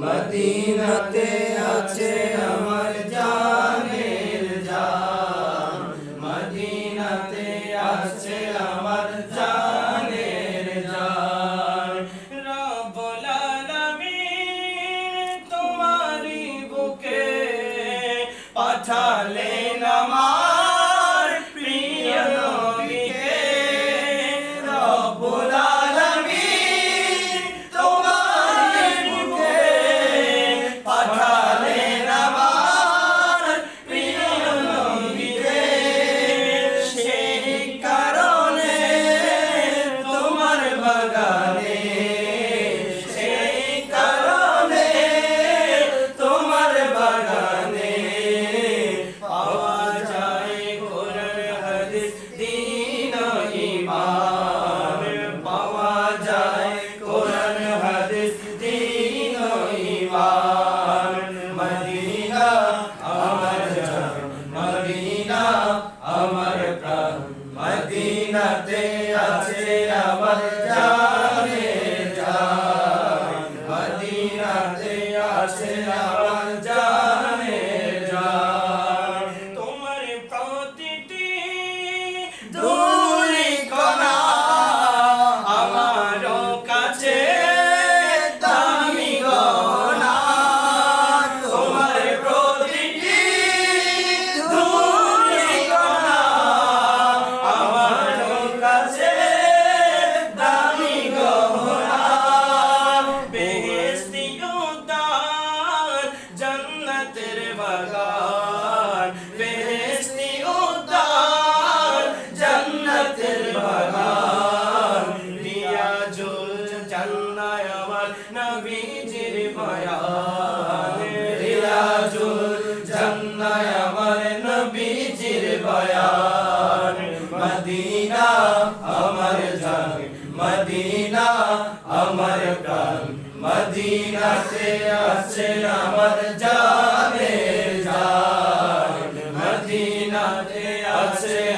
মদিনাতে আছে আমার জানের জান। মদিনাতে আছে আমার জানের জান। রব্বুল আলামিন তোমারি বুকে পাঠালেন মদিনাতে আমার নবীজির বয়ান রিয়াজুল জান্নায় আমার মদিনা আমার জান মদিনা আমার প্রাণ আমার জান মিনারে আছে